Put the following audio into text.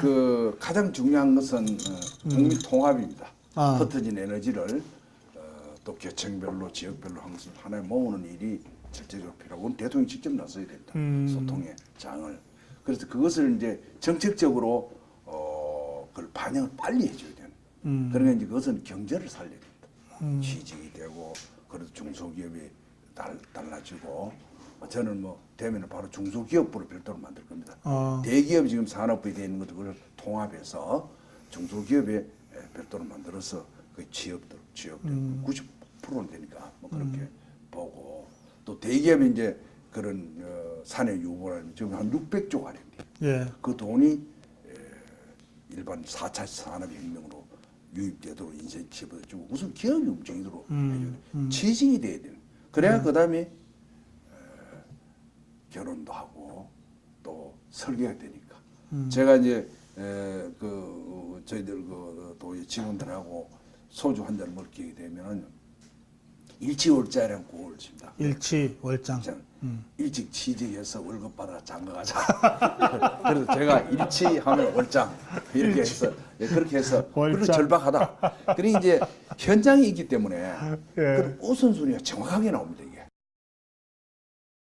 그 가장 중요한 것은 어, 국민 통합입니다. 아. 흩어진 에너지를 어, 또 계층별로 지역별로 항상 하나에 모으는 일이 실제적으로 필요하고 대통령이 직접 나서야 된다. 음. 소통의 장을. 그래서 그것을 이제 정책적으로 어, 그걸 반영을 빨리 해줘야 되는. 음. 그러니까 이제 그것은 경제를 살려야 된다. 취직이 되고 그래도 중소기업이 달, 달라지고 저는 뭐 되면은 바로 중소기업부를 별도로 만들 겁니다. 어. 대기업 지금 산업부에 되어 있는 것들을 통합해서 중소기업에 에, 별도로 만들어서 그 취업들, 취업들 90%는 되니까 뭐 그렇게 보고 또 대기업이 이제 그런 어, 사내 유보라는 지금 한 600조 가량입니다. 예. 그 돈이 에, 일반 4차 산업혁명으로 유입되도록 인센티브를 주고 우선 기업이 움직이도록 음, 해줘야 돼. 취직이 돼야 되는. 그래야 그 다음에 결혼도 하고 또 설계가 되니까. 제가 이제 에, 그 저희들 그 도의 직원들하고 소주 한 잔 먹게 되면은 일치월자랑 구호를 칩니다. 일치 월장. 자, 일찍 취직해서 월급 받아 장가가자. 그래서 제가 일치하면 월장 이렇게 해서 예, 그렇게 해서 그리고. 절박하다. 그리고 이제 현장이 있기 때문에 예. 그 우선순위가 정확하게 나옵니다.